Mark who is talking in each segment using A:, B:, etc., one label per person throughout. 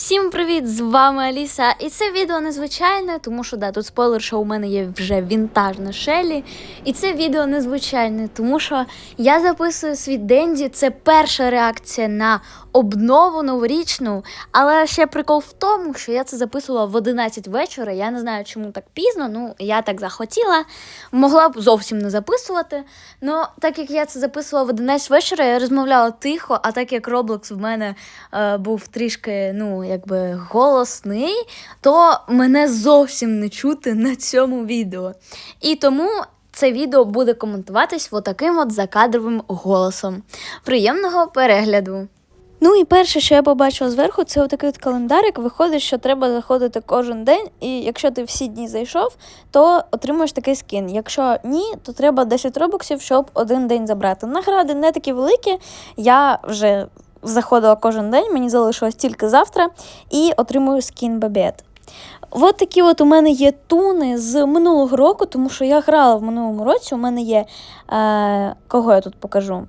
A: Всім привіт! З вами Аліса. І це відео незвичайне, тому що да, тут спойлер, що у мене є вже вінтажна Шелі. І це відео незвичайне, тому що я записую свій Денді. Це перша реакція на обнову новорічну. Але ще прикол в тому, що я це записувала в 11 вечора. Я не знаю, чому так пізно. Ну, я так захотіла. Могла б зовсім не записувати. Ну, так як я це записувала в 11 вечора, я розмовляла тихо, а так як Roblox в мене е, був трішки, ну, якби голосний, то мене зовсім не чути на цьому відео. І тому. Це відео буде коментуватись отаким от закадровим голосом. Приємного перегляду! Ну і перше, що я побачила зверху, це отакий от календарик. Виходить, що треба заходити кожен день, і якщо ти всі дні зайшов, то отримуєш такий скін. Якщо ні, то треба 10 робоксів, щоб один день забрати. Награди не такі великі. Я вже заходила кожен день, мені залишилось тільки завтра, і отримую скін бабет. От такі от у мене є туни з минулого року, тому що я грала в минулому році. У мене є. Е, кого я тут покажу?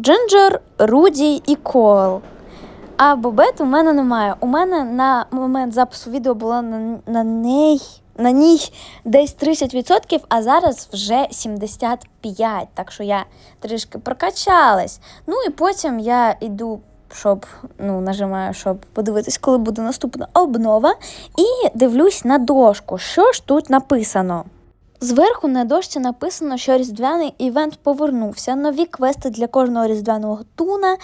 A: Джинджер, Руді і Кол. А Бобет у мене немає. У мене на момент запису відео було на, на неї. На ній десь 30%, а зараз вже 75%. Так що я трішки прокачалась. Ну і потім я йду, щоб ну, нажимаю, щоб подивитись, коли буде наступна обнова. І дивлюсь на дошку. Що ж тут написано? Зверху на дошці написано, що різдвяний івент повернувся, нові квести для кожного різдвяного туна,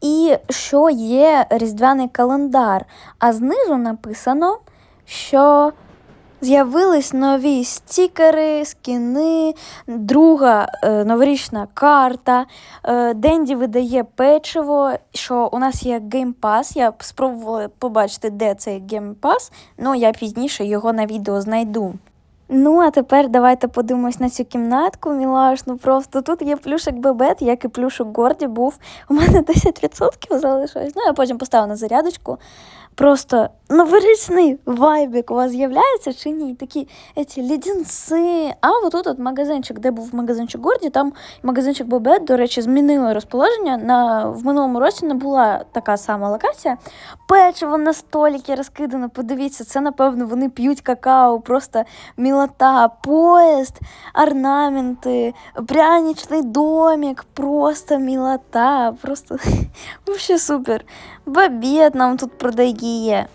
A: і що є різдвяний календар. А знизу написано, що з'явились нові стікери, скіни, друга е, новорічна карта. Е, Денді видає печиво, що у нас є геймпас. Я спробувала побачити, де цей геймпас, але я пізніше його на відео знайду. Ну, а тепер давайте подивимось на цю кімнатку мілашну. Просто тут є плюшик бебет, як і плюшик Горді був. У мене 10% залишилось. Ну, я потім поставила на зарядочку. Просто новорічний вайбік у вас з'являється чи ні? Такі ці лідінці. А отут от магазинчик, де був магазинчик Горді, там магазинчик Бобет, до речі, змінили розположення. На, В минулому році не була така сама локація. Печиво на століки розкидано. Подивіться, це, напевно, вони п'ють какао, просто мілота, поїзд, орнаменти, пряничний домик, просто мілота. Просто взагалі супер. Бабет нам тут продає.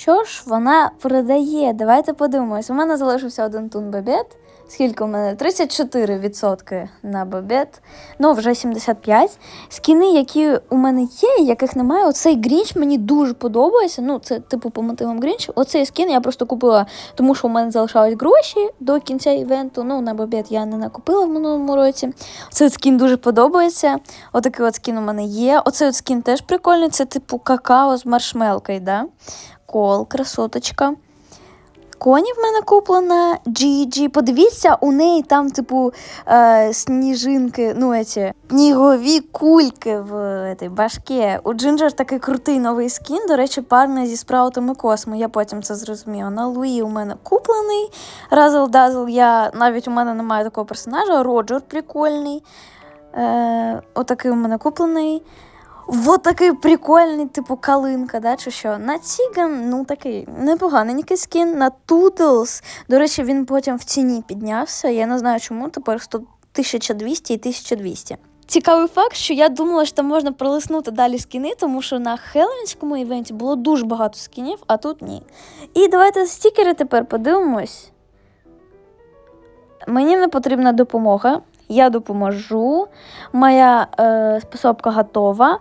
A: Що ж вона продає? Давайте подивимось. У мене залишився один тун бабет. Скільки у мене? 34% на бабет, ну вже 75. Скіни, які у мене є, яких немає. Оцей Грінч мені дуже подобається. Ну, це типу по мотивам Грінч. Оцей скін я просто купила, тому що у мене залишались гроші до кінця івенту. Ну, на бабет я не накупила в минулому році. Цей скін дуже подобається. Отакий от скін у мене є. Оцей от скін теж прикольний. Це типу какао з маршмелкою, да? Кол, красоточка. Коні в мене куплена Джіджі. Подивіться, у неї там, типу, е, сніжинки, ну, еті, снігові кульки в этой. У Джинджер такий крутий новий скін, до речі, парний зі спраутами космо. Я потім це зрозуміла. На Луї у мене куплений. Разл Дазл, я навіть у мене немає такого персонажа. Роджер прикольний. Е, Отакий у мене куплений. Вот такий прикольний, типу, калинка, да, чи що. На Тіган, ну такий непоганенький скін. На Тудлс. До речі, він потім в ціні піднявся. Я не знаю чому, тепер 100, 1200 і 1200. Цікавий факт, що я думала, що там можна пролиснути далі скіни, тому що на Хеллоуінському івенті було дуже багато скінів, а тут ні. І давайте стікери тепер подивимось. Мені не потрібна допомога. Я допоможу. Моя е, способка готова.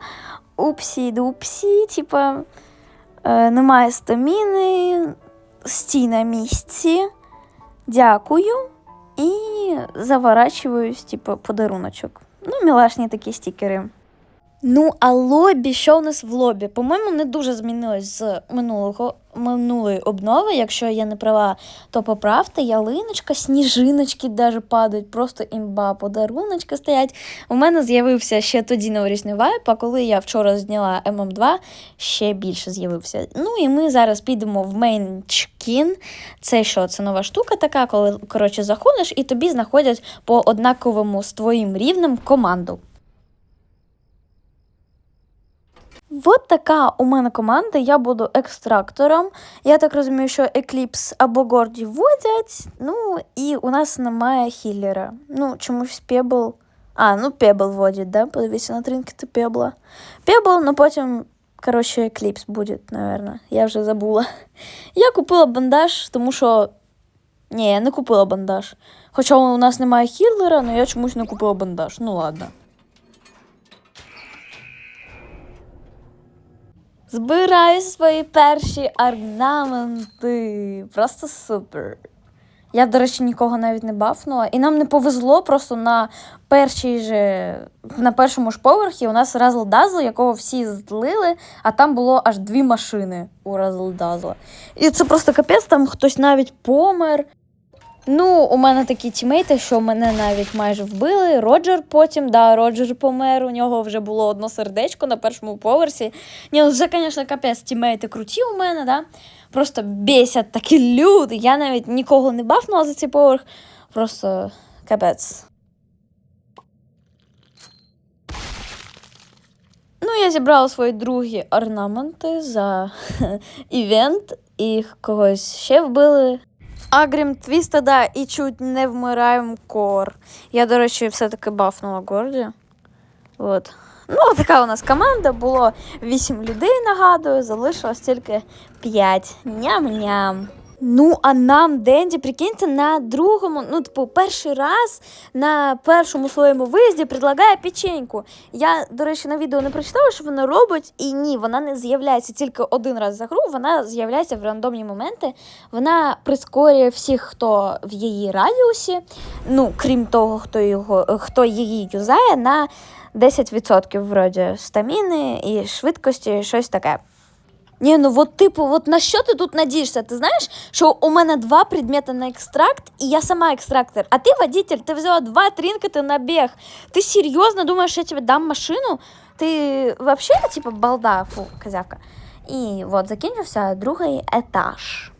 A: Упсі, дупсі, типа е, немає стаміни, стій на місці. Дякую. І заворачуюсь, типу, подаруночок. Ну, мілашні такі стікери. Ну, а лобі, що у нас в лобі? По-моєму, не дуже змінилось з минулого минулої обнови. Якщо я не права, то поправте. Ялиночка, сніжиночки даже падають, просто імба, подаруночки стоять. У мене з'явився ще тоді новорічний вайп, а коли я вчора зняла ММ2, ще більше з'явився. Ну і ми зараз підемо в мейнчкін. Це що? Це нова штука така, коли коротше заходиш і тобі знаходять по однаковому з твоїм рівнем команду. От така у мене команда. Я буду екстрактором. Я так розумію, що Екліпс або Горді водять. Ну, і у нас немає хіллера. Ну, чомусь Пебл. А, ну Пебл водить, да? Подивіться на тринкети Пебла. Пебл, ну потім, коротше, Екліпс буде, наверное. Я вже забула. Я купила бандаж, тому що. Ні, я не купила бандаж. Хоча у нас немає хіллера, але я чомусь не купила бандаж. Ну ладно. Збираю свої перші орнаменти. Просто супер. Я, до речі, нікого навіть не бафнула. І нам не повезло просто на першій же, на першому ж поверхі у нас Dazzle, якого всі злили, а там було аж дві машини у Dazzle. І це просто капець, там хтось навіть помер. Ну, у мене такі тімейти, що мене навіть майже вбили. Роджер потім, да, Роджер помер, у нього вже було одно сердечко на першому поверсі. Ні, ну це, звісно, капець, тімейти круті у мене, да. Просто бесять такі люди. Я навіть нікого не бафнула за цей поверх. Просто капець. Ну, я зібрала свої другі орнаменти за івент, і когось ще вбили. Агрім Твіста, да, і чуть не вмираємо кор. Я, до речі, все-таки бафнула Горді. От. Ну, така у нас команда, було 8 людей, нагадую, залишилось тільки 5. Ням-ням. Ну, а нам Денді, прикиньте, на другому, ну, типу, перший раз на першому своєму виїзді предлагає печеньку. Я, до речі, на відео не прочитала, що вона робить, і ні, вона не з'являється тільки один раз за гру, вона з'являється в рандомні моменти. Вона прискорює всіх, хто в її радіусі, ну, крім того, хто його, хто її юзає, на 10% вроді стаміни і швидкості, щось таке. Ні, ну от типу, от на що ти тут надієшся? Ти знаєш, що у мене два предмети на екстракт, і я сама екстрактор, а ти водитель, ти взяла два тринкети на біг. Ти серйозно думаєш, що я тобі дам машину? Ти взагалі, типу, балда, фу, козявка. І от закінчився другий етаж.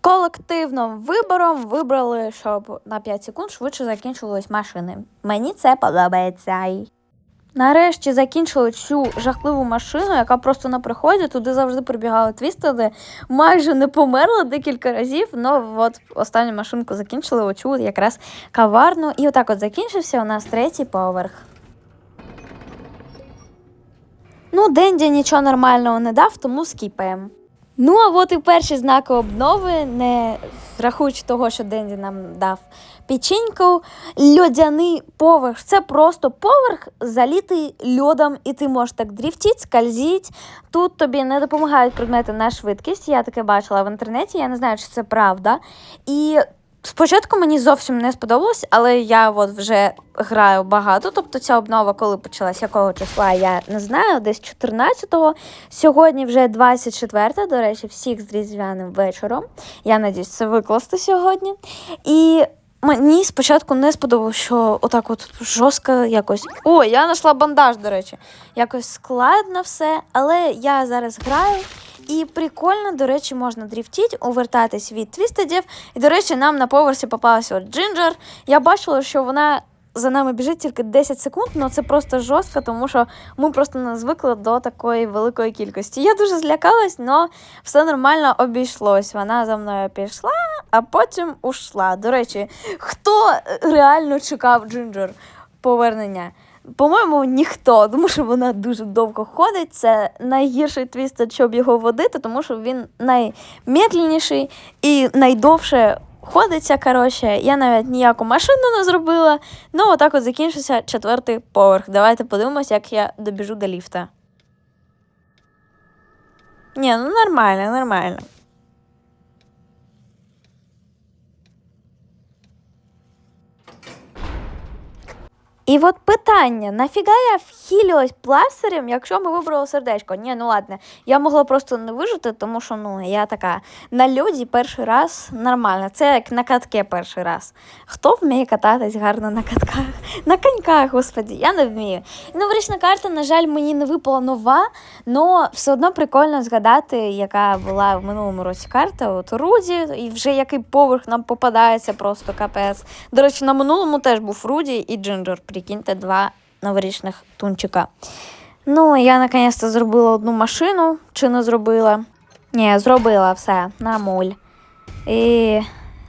A: Колективним вибором вибрали, щоб на 5 секунд швидше закінчувались машини. Мені це подобається. Нарешті закінчили цю жахливу машину, яка просто на приході туди завжди прибігали твістеди. Майже не померла декілька разів. Ну от останню машинку закінчили оцю якраз каварну. І отак от закінчився у нас третій поверх. Ну, Денді нічого нормального не дав, тому скіпаємо. Ну, а от і перші знаки обнови, не рахуючи того, що Денді нам дав печеньку, льодяний поверх. Це просто поверх, залітий льодом, і ти можеш так дріфтіть, скользіть. Тут тобі не допомагають предмети на швидкість. Я таке бачила в інтернеті, я не знаю, чи це правда. І Спочатку мені зовсім не сподобалось, але я от вже граю багато. Тобто ця обнова, коли почалась, якого числа, я не знаю, десь 14-го. Сьогодні вже 24 до речі, всіх з різдвяним вечором. Я надіюсь, це викласти сьогодні. І мені спочатку не сподобалось, що отак от жорстко якось. О, я знайшла бандаж, до речі. Якось складно все, але я зараз граю. І прикольно, до речі, можна дріфтіть, увертатись від твістедів. І, до речі, нам на поверсі попалася Джинджер. Я бачила, що вона за нами біжить тільки 10 секунд, але це просто жорстко, тому що ми просто не звикли до такої великої кількості. Я дуже злякалась, але все нормально обійшлось. Вона за мною пішла, а потім ушла. До речі, хто реально чекав Джинджер повернення? По-моєму, ніхто, тому що вона дуже довго ходить. Це найгірший твіст, щоб його водити, тому що він наймедленніший і найдовше ходиться. Коротше, я навіть ніяку машину не зробила. Ну, отак от закінчився четвертий поверх. Давайте подивимося, як я добіжу до ліфта. Ні, ну нормально, нормально. І от питання: нафіга я вхилювалась пластирем, якщо ми вибрали сердечко? Ні, ну ладно, я могла просто не вижити, тому що ну я така на льоді перший раз нормально. Це як на катке перший раз. Хто вміє кататись гарно на катках? На коньках, господі, я не вмію. І новорічна карта, на жаль, мені не випала нова, але все одно прикольно згадати, яка була в минулому році карта. От Руді, і вже який поверх нам попадається, просто капець. До речі, на минулому теж був Руді і Джинджер прикиньте, два новорічних тунчика. Ну, я наконец-то зробила одну машину, чи не зробила? Ні, зробила все, на муль. І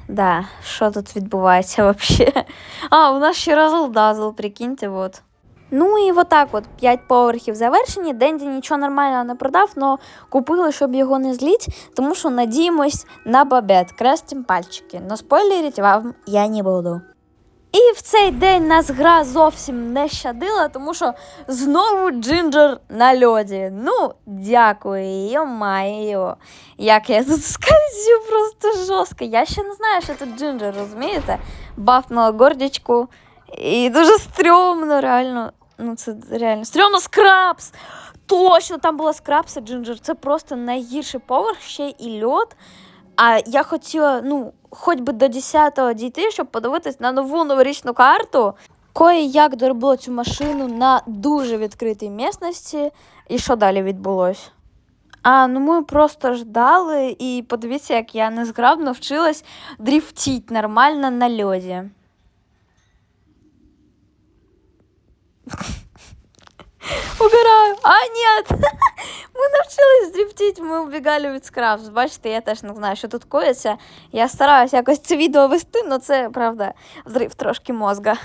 A: да, що тут відбувається взагалі? А, у нас ще разл-дазл, прикиньте, от. Ну і отак от, п'ять поверхів завершені. Денді нічого нормального не продав, але купили, щоб його не зліть, тому що надіємось на бабет. Крестим пальчики. Но спойлерить вам я не буду. І в цей день нас гра зовсім не щадила, тому що знову Джинджер на льоді. Ну, дякую, йо-майо. Як я тут скользю просто жорстко. Я ще не знаю, що тут Джинджер, розумієте? Бафнула гордячку. І дуже стрьомно, реально. Ну, це реально стрьомно скрабс. Точно, там була скрабс і Джинджер. Це просто найгірший поверх, ще і льод. А я хотіла, ну, хоч би до 10-го дійти, щоб подивитись на нову новорічну карту. Кої як доробила цю машину на дуже відкритій місності. І що далі відбулось? А, ну ми просто ждали, і подивіться, як я незграбно вчилась дріфтіть нормально на льоді. Угораю. А, нет! Ми навчились дрифтити, ми убігали від скрабс. Бачите, я теж не знаю, що тут коїться. Я стараюся якось це відео вести, але це, правда, зрив трошки мозга.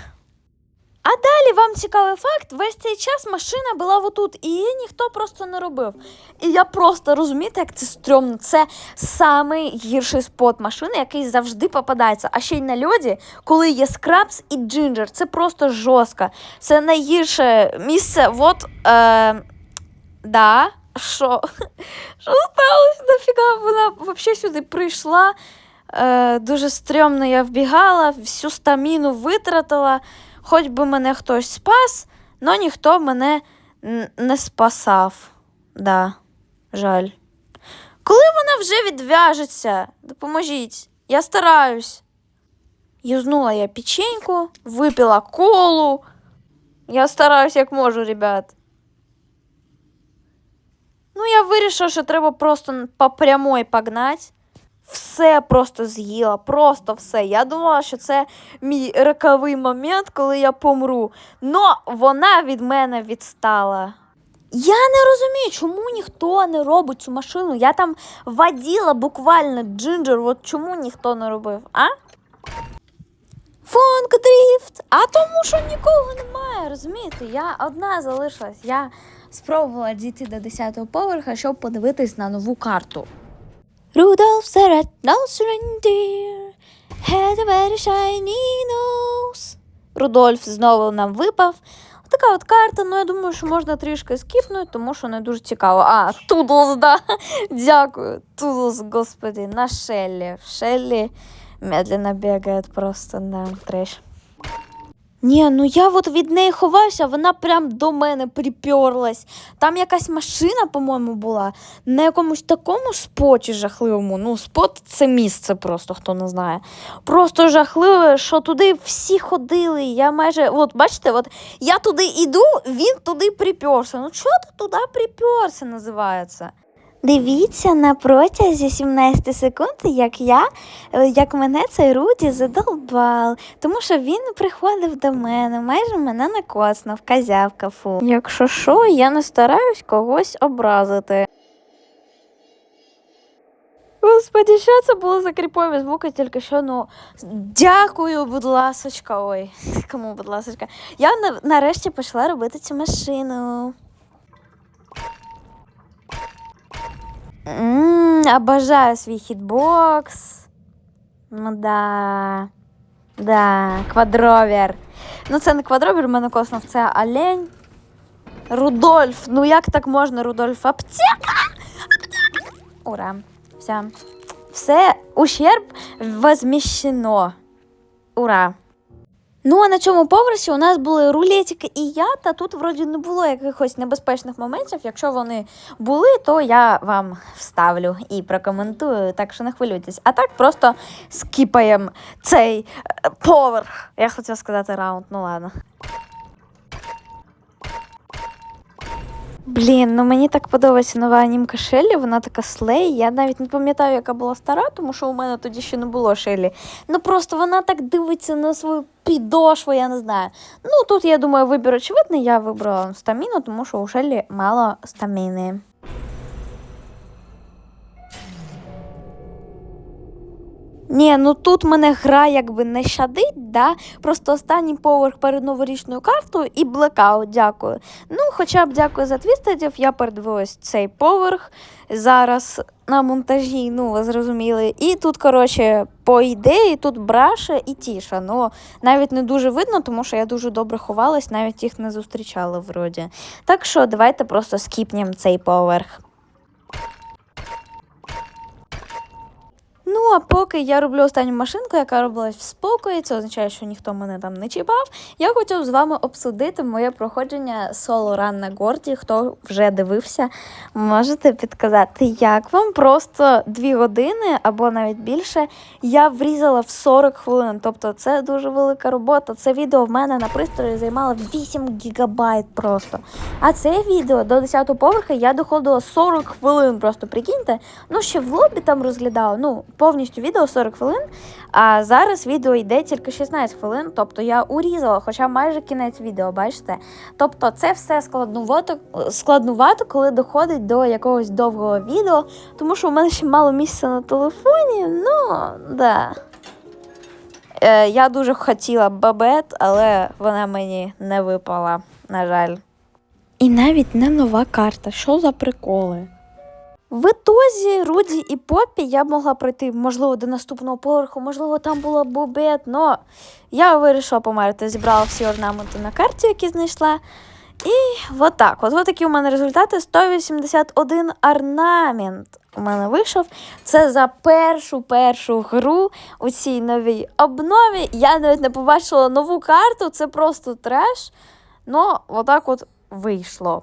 A: А далі вам цікавий факт: весь цей час машина була отут, і її ніхто просто не робив. І я просто розумієте, як це стрьомно. Це самий гірший спот машини, який завжди попадається. А ще й на льоді, коли є скрабс і джинджер. Це просто жорстко. Це найгірше місце. От, е, да, що? Що сталося? Нафіга вона взагалі сюди прийшла. Е, дуже стрьомно я вбігала, всю стаміну витратила. Хоч би мене хтось спас, але ніхто мене не спасав. Да, жаль. Коли вона вже відв'яжеться, допоможіть. Я стараюсь. Юзнула я печеньку, випила колу. Я стараюсь як можу, ребят. Ну, я вирішила, що треба просто по прямой погнати. Все просто з'їла, просто все. Я думала, що це мій роковий момент, коли я помру. Но вона від мене відстала. Я не розумію, чому ніхто не робить цю машину. Я там воділа буквально джинджер, от чому ніхто не робив, а? Фонк дріфт! А тому, що нікого немає, розумієте? Я одна залишилась. Я спробувала дійти до 10-го поверха, щоб подивитись на нову карту. Rudolph the red-nosed reindeer had a very shiny nose. Рудольф знову нам випав. Така от карта, ну я думаю, що можна трішки скіпнути, тому що не дуже цікаво. А, Тудлс, да. Дякую. Тудлс, господи, на Шеллі. Шеллі медленно бігає просто на треш. Ні, ну я от від неї ховаюся, вона прям до мене приперлась. Там якась машина, по-моєму, була на якомусь такому споті жахливому. Ну, спот це місце просто, хто не знає. Просто жахливе, що туди всі ходили. Я майже, от бачите, от я туди іду, він туди приперся. Ну чого ти туди приперся, називається? Дивіться на протязі 17 секунд, як я, е, як мене цей Руді задолбав, тому що він приходив до мене, майже мене накоснув, козявка фу. Якщо що, я не стараюсь когось образити. Господи, що це було за кріпові звуки, тільки що, ну, дякую, будь ласочка, ой, кому, будь ласочка. Я нарешті почала робити цю машину. Обожаю свій хітбокс. Ну да. Да, квадровер. Ну, це не квадровер, мене коснув, це олень. Рудольф. Ну як так можна, Рудольф? Аптека! Аптека! Ура. Все. Все, ущерб возміщено. Ура. Ну, а на цьому поверсі у нас були рулетики і я, та тут вроді не було якихось небезпечних моментів. Якщо вони були, то я вам вставлю і прокоментую, так що не хвилюйтесь. А так просто скіпаємо цей е, поверх. Я хотіла сказати раунд, ну ладно. Блін, ну мені так подобається нова анімка Шеллі, вона така слей. Я навіть не пам'ятаю, яка була стара, тому що у мене тоді ще не було Шеллі. Ну просто вона так дивиться на свою підошву, я не знаю. Ну тут, я думаю, вибір очевидний. Я вибрала стаміну, тому що у Шеллі мало стаміни. Ні, ну тут мене гра якби не щадить, да? просто останній поверх перед новорічною картою і блекаут, дякую. Ну, хоча б дякую за твістедів, я передивилась цей поверх зараз на монтажі, ну ви зрозуміли. І тут, коротше, по ідеї, тут браша і тіша. Ну, навіть не дуже видно, тому що я дуже добре ховалась, навіть їх не зустрічала вроді. Так що давайте просто скіпнемо цей поверх. Ну, а поки я роблю останню машинку, яка робилась в спокої, це означає, що ніхто мене там не чіпав. Я хотів з вами обсудити моє проходження соло ран на Горді. Хто вже дивився, можете підказати, як вам просто дві години або навіть більше я врізала в 40 хвилин. Тобто це дуже велика робота. Це відео в мене на пристрої займало 8 гігабайт просто. А це відео до 10 поверха я доходила 40 хвилин. Просто прикиньте. Ну ще в лобі там розглядала. Ну повністю відео 40 хвилин, а зараз відео йде тільки 16 хвилин. Тобто я урізала, хоча майже кінець відео, бачите? Тобто це все складнувато, складнувато, коли доходить до якогось довгого відео, тому що у мене ще мало місця на телефоні. Ну, да. Е, Я дуже хотіла бабет, але вона мені не випала, на жаль. І навіть не нова карта. Що за приколи? В ітозі Руді і Поппі я б могла пройти, можливо, до наступного поверху, можливо, там була бубет, але я вирішила померти, зібрала всі орнаменти на карті, які знайшла. І отак. От, от такі у мене результати: 181 орнамент у мене вийшов. Це за першу першу гру у цій новій обнові. Я навіть не побачила нову карту, це просто треш. Ну, отак от вийшло.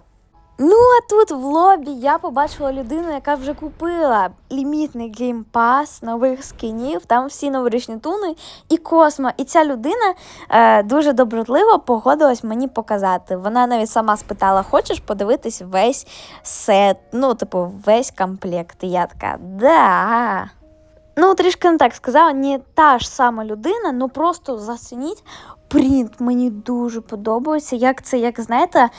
A: Ну, а тут в лобі я побачила людину, яка вже купила лімітний геймпас нових скінів, там всі новорічні туни і космо. І ця людина е, дуже добротливо погодилась мені показати. Вона навіть сама спитала: хочеш подивитись весь сет, ну, типу, весь комплект. І я така, да. Ну, трішки не так сказала, не та ж сама людина, ну просто зацініть принт. Мені дуже подобається. Як це, як знаєте.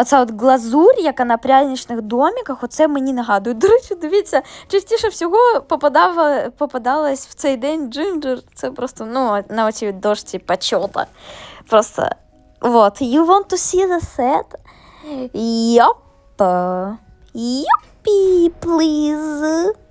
A: Оця от глазурь, яка на пряничних доміках, оце мені нагадує. До речі, дивіться, частіше всього попадала, попадалась в цей день джинджер. Це просто ну, на оцій дошці почота. Просто вот. You want to see the set? Yup. Yuppie, please.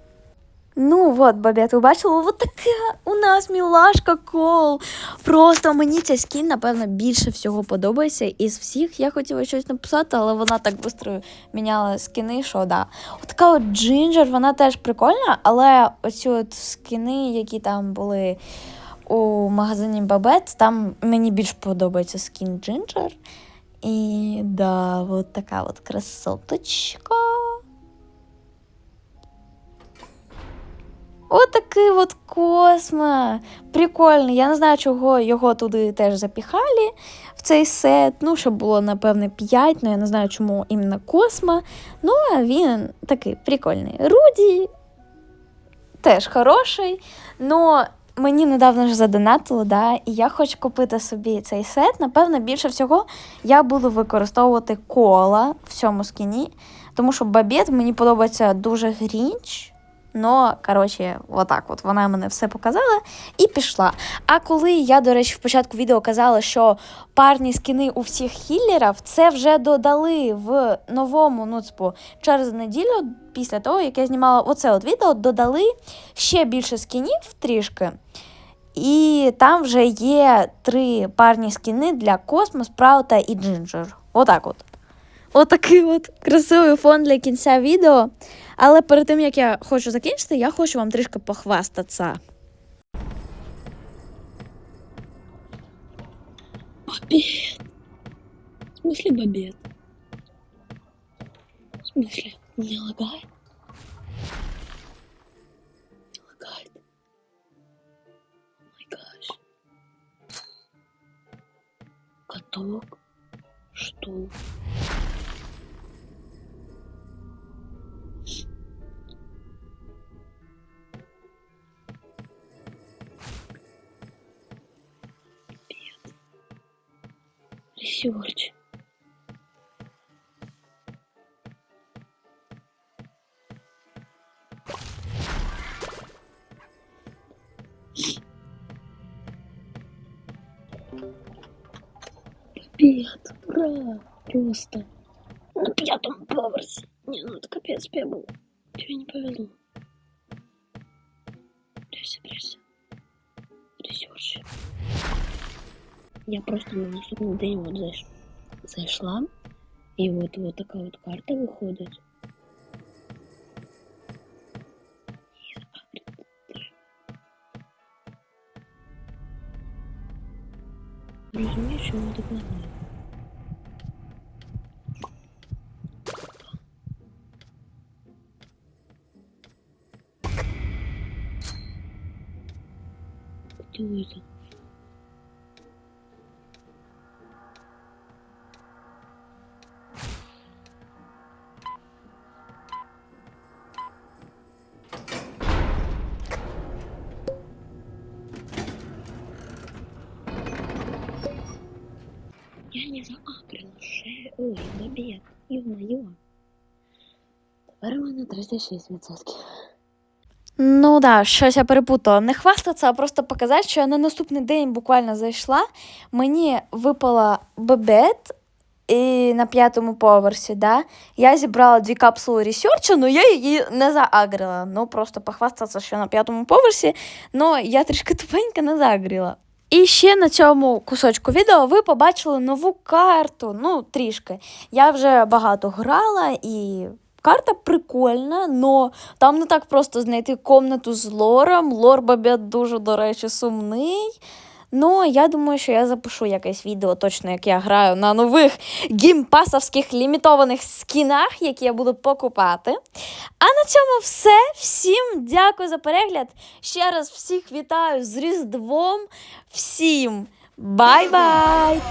A: Ну от, бабет, ви бачили, от така у нас мілашка кол. Просто мені ця скін, напевно, більше всього подобається. Із всіх я хотіла щось написати, але вона так швидко міняла скіни, що да. От така от джинджер, вона теж прикольна, але оці от скіни, які там були у магазині Бабет, там мені більш подобається скін Джинджер. І да, от така от красоточка. Отакий от космо. Прикольний. Я не знаю, чого його туди теж запіхали в цей сет. Ну, щоб було, напевне, 5, ну я не знаю, чому іменно космо. Ну, а він такий прикольний. Руді теж хороший. Но мені недавно ж задонатили, да, і я хочу купити собі цей сет. Напевно, більше всього я буду використовувати кола в цьому скіні, тому що бабет мені подобається дуже грінч. Но, коротше, отак от вона мене все показала і пішла. А коли я, до речі, в початку відео казала, що парні скіни у всіх хіллерів, це вже додали в новому, ну, типу, через неділю, після того, як я знімала оце от відео, додали ще більше скінів трішки. І там вже є три парні скіни для Космос, Праута і Джинджер. Отак от. Отакий от красивий фон для кінця відео. Але перед тим як я хочу закінчити, я хочу вам трішки похвастатися.
B: Бобет. В смысле бобет? В смысле? Не лагает? Не лагает. Каток. Что? Ресерч. Побед, ура! Просто. На пятом поверсе. Не, ну это капец, был. Тебе не повезло. Прячься, прячься. Ресерч. Я просто на наступний день от зайш... зайшла, і от, от така от карта виходить. І закрити треба. Розумієш, що воно так лагає? Кто это? Ще. Ой, бабет. Ё-моё. Тепер у мене 36%.
A: Ну да, щось я перепутала. Не хвастатися, а просто показати, що я на наступний день буквально зайшла. Мені випала бебет і на п'ятому поверсі, да. Я зібрала дві капсули ресерча, але я її не заагрила. Ну, просто похвастатися, що на п'ятому поверсі, ну я трішки тупенько не заагрила. І ще на цьому кусочку відео ви побачили нову карту. Ну, трішки. Я вже багато грала і. Карта прикольна, но там не так просто знайти комнату з лором. Лор бабят дуже, до речі, сумний. Ну, я думаю, що я запишу якесь відео, точно як я граю на нових гімпасовських лімітованих скінах, які я буду покупати. А на цьому все. Всім дякую за перегляд. Ще раз всіх вітаю з Різдвом. Всім бай-бай!